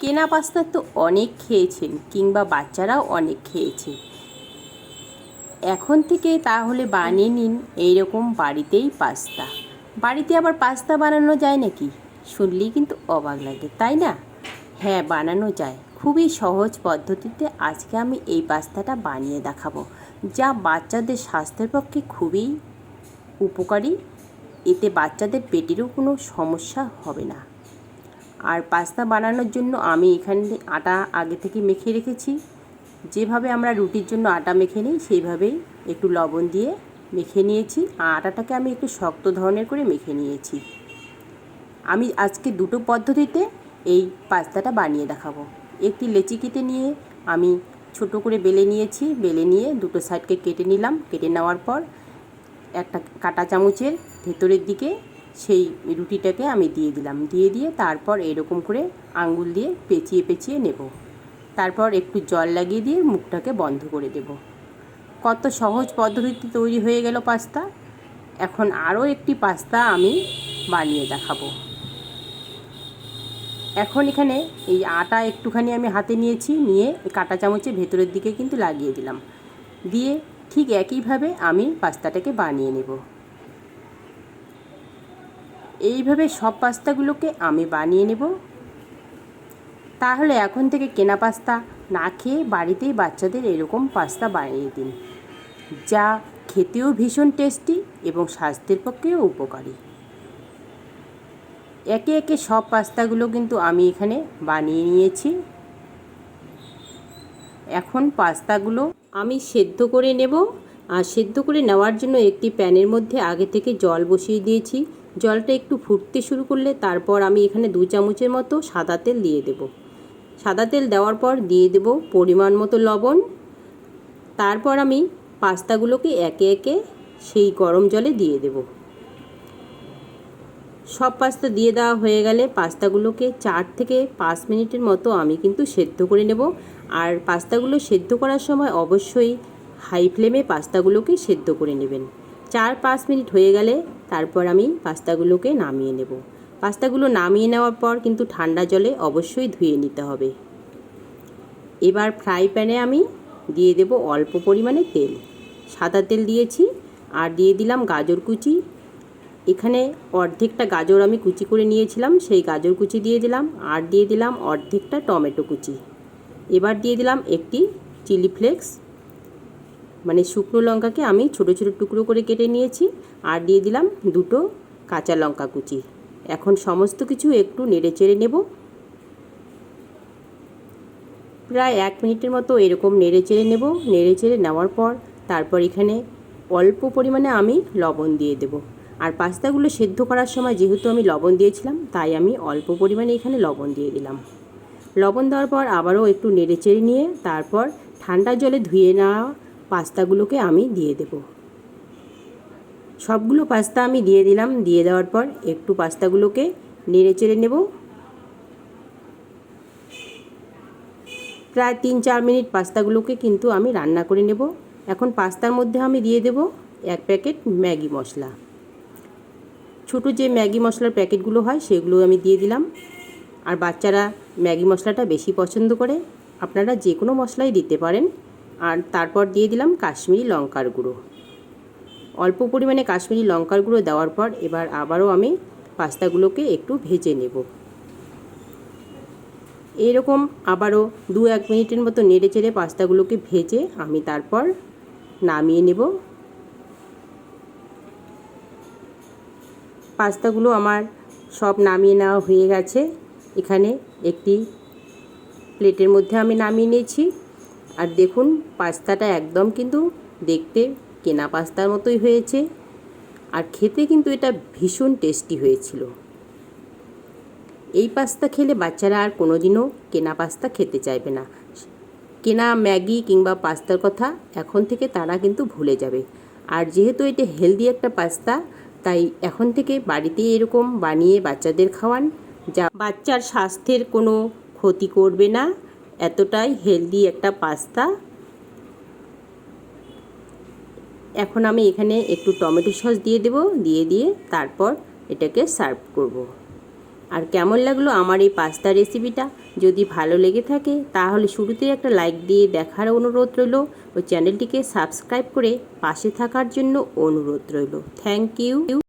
কেনা পাস্তা তো অনেক খেয়েছেন কিংবা বাচ্চারাও অনেক খেয়েছে। এখন থেকে তাহলে বানিয়ে নিন এইরকম বাড়িতেই পাস্তা। বাড়িতে আবার পাস্তা বানানো যায় নাকি? শুনলেই কিন্তু অবাক লাগে, তাই না? হ্যাঁ বানানো যায়। খুবই সহজ পদ্ধতিতে আজকে আমি এই পাস্তাটা বানিয়ে দেখাবো, যা বাচ্চাদের স্বাস্থ্যের পক্ষে খুবই উপকারী। এতে বাচ্চাদের পেটেরও কোনো সমস্যা হবে না। আর পাস্তা বানানোর জন্য আমি এখানে আটা আগে থেকে মেখে রেখেছি। যেভাবে আমরা রুটির জন্য আটা মেখে নিই, সেইভাবেই একটু লবণ দিয়ে মেখে নিয়েছি। আর আটাটাকে আমি একটু শক্ত ধরনের করে মেখে নিয়েছি। আমি আজকে দুটো পদ্ধতিতে এই পাস্তাটা বানিয়ে দেখাবো। একটি লেচি কেটে নিয়ে আমি ছোট করে বেলে নিয়েছি। বেলে নিয়ে দুটো সাইডকে কেটে নিলাম। কেটে নেওয়ার পর একটা কাটা চামচের ভেতরের দিকে সেই রুটিটাকে আমি দিয়ে দিলাম। দিয়ে দিয়ে তারপর এরকম করে আঙ্গুল দিয়ে পেঁচিয়ে পেঁচিয়ে নেব। তারপর একটু জল লাগিয়ে দিয়ে মুখটাকে বন্ধ করে দেব। কত সহজ পদ্ধতিতে তৈরি হয়ে গেল পাস্তা। এখন আরও একটি পাস্তা আমি বানিয়ে দেখাবো। এখন এখানে এই আটা একটুখানি আমি হাতে নিয়েছি, নিয়ে কাটা চামচের ভেতরের দিকে কিন্তু লাগিয়ে দিলাম। দিয়ে ঠিক একইভাবে আমি পাস্তাটাকে বানিয়ে নেব। এইভাবে সব পাস্তাগুলোকে আমি বানিয়ে নেব। তাহলে এখন থেকে কেনা পাস্তা না খেয়ে বাড়িতেই বাচ্চাদের এরকম পাস্তা বানিয়ে দিন, যা খেতেও ভীষণ টেস্টি এবং স্বাস্থ্যের পক্ষেও উপকারী। একে একে সব পাস্তাগুলো কিন্তু আমি এখানে বানিয়ে নিয়েছি। এখন পাস্তাগুলো আমি সেদ্ধ করে নেব। আর সেদ্ধ করে নেওয়ার জন্য একটি প্যানের মধ্যে আগে থেকে জল বসিয়ে দিয়েছি। জলটা একটু ফুটতে শুরু করলে তারপর আমি এখানে দু চামচের মতো সাদা তেল দিয়ে দেব। সাদা তেল দেওয়ার পর দিয়ে দেব পরিমাণ মতো লবণ। তারপর আমি পাস্তাগুলোকে একে একে সেই গরম জলে দিয়ে দেব। সব পাস্তা দিয়ে দেওয়া হয়ে গেলে পাস্তাগুলোকে চার থেকে পাঁচ মিনিটের মতো আমি কিন্তু সেদ্ধ করে নেব। আর পাস্তাগুলো সেদ্ধ করার সময় অবশ্যই হাই ফ্লেমে পাস্তাগুলোকে সেদ্ধ করে নেবেন। চার পাঁচ মিনিট হয়ে গেলে তারপর আমি পাস্তাগুলোকে নামিয়ে নেব। পাস্তাগুলো নামিয়ে নেওয়ার পর কিন্তু ঠান্ডা জলে অবশ্যই ধুয়ে নিতে হবে। এবার ফ্রাই প্যানে আমি দিয়ে দেব অল্প পরিমাণে তেল। সাদা তেল দিয়েছি আর দিয়ে দিলাম গাজর কুচি। এখানে অর্ধেকটা গাজর আমি কুচি করে নিয়েছিলাম, সেই গাজর কুচি দিয়ে দিলাম আর দিয়ে দিলাম অর্ধেকটা টমেটো কুচি। এবার দিয়ে দিলাম একটি চিলি ফ্লেক্স। মানে শুকনো লঙ্কাকে আমি ছোটো ছোটো টুকরো করে কেটে নিয়েছি আর দিয়ে দিলাম দুটো কাঁচা লঙ্কা কুচি। এখন সমস্ত কিছু একটু নেড়ে চেড়ে নেব। প্রায় এক মিনিটের মতো এরকম নেড়ে চেড়ে নেব। নেড়ে চেড়ে নেওয়ার পর তারপর এখানে অল্প পরিমাণে আমি লবণ দিয়ে দেব। আর পাস্তাগুলো সেদ্ধ করার সময় যেহেতু আমি লবণ দিয়েছিলাম, তাই আমি অল্প পরিমাণে এখানে লবণ দিয়ে দিলাম। লবণ দেওয়ার পর আবারও একটু নেড়ে চেড়ে নিয়ে তারপর ঠান্ডা জলে ধুয়ে নেওয়া পাস্তাগুলোকে আমি দিয়ে দেব। সবগুলো পাস্তা আমি দিয়ে দিলাম। দিয়ে দেওয়ার পর একটু পাস্তাগুলোকে নেড়ে চেড়ে নেব। প্রায় তিন চার মিনিট পাস্তাগুলোকে কিন্তু আমি রান্না করে নেব। এখন পাস্তার মধ্যে আমি দিয়ে দেব এক প্যাকেট ম্যাগি মশলা। ছোটো যে ম্যাগি মশলার প্যাকেটগুলো হয় সেগুলো আমি দিয়ে দিলাম। আর বাচ্চারা ম্যাগি মশলাটা বেশি পছন্দ করে, আপনারা যে কোনো মশলাই দিতে পারেন। আর তারপর দিয়ে দিলাম কাশ্মীরি লঙ্কার গুঁড়ো। অল্প পরিমাণে কাশ্মীরি লঙ্কার গুঁড়ো দেওয়ার পর এবার আবারও আমি পাস্তাগুলোকে একটু ভেজে নেব। এরকম আবারও দু এক মিনিটের মতো নেড়ে চেড়ে পাস্তাগুলোকে ভেজে আমি তারপর নামিয়ে নেব। পাস্তাগুলো আমার সব নামিয়ে নেওয়া হয়ে গেছে। এখানে একটি প্লেটের মধ্যে আমি নামিয়ে নিয়েছি। আর দেখুন, পাস্তাটা একদম কিন্তু দেখতে কেনা পাস্তার মতোই হয়েছে। আর খেতে কিন্তু এটা ভীষণ টেস্টি হয়েছিল। এই পাস্তা খেলে বাচ্চারা আর কোনো দিনও কেনা পাস্তা খেতে চাইবে না। কেনা ম্যাগি কিংবা পাস্তার কথা এখন থেকে তারা কিন্তু ভুলে যাবে। আর যেহেতু এটা হেলদি একটা পাস্তা, তাই এখন থেকে বাড়িতে এরকম বানিয়ে বাচ্চাদের খাওয়ান যা বাচ্চার স্বাস্থ্যের কোনো ক্ষতি করবে না। এতটাই হেলদি একটা পাস্তা এখন আমি এখানে একটু টমেটো সস দিয়ে দেব, দিয়ে দিয়ে তারপর এটাকে সার্ভ করব। আর কেমন লাগল আমার এই পাস্তা রেসিপিটা যদি ভালো লেগে থাকে, তাহলে শুরুতেই একটা লাইক দিয়ে দেখার অনুরোধ রইল ও চ্যানেলটিকে সাবস্ক্রাইব করে পাশে থাকার জন্য অনুরোধ রইল। Thank you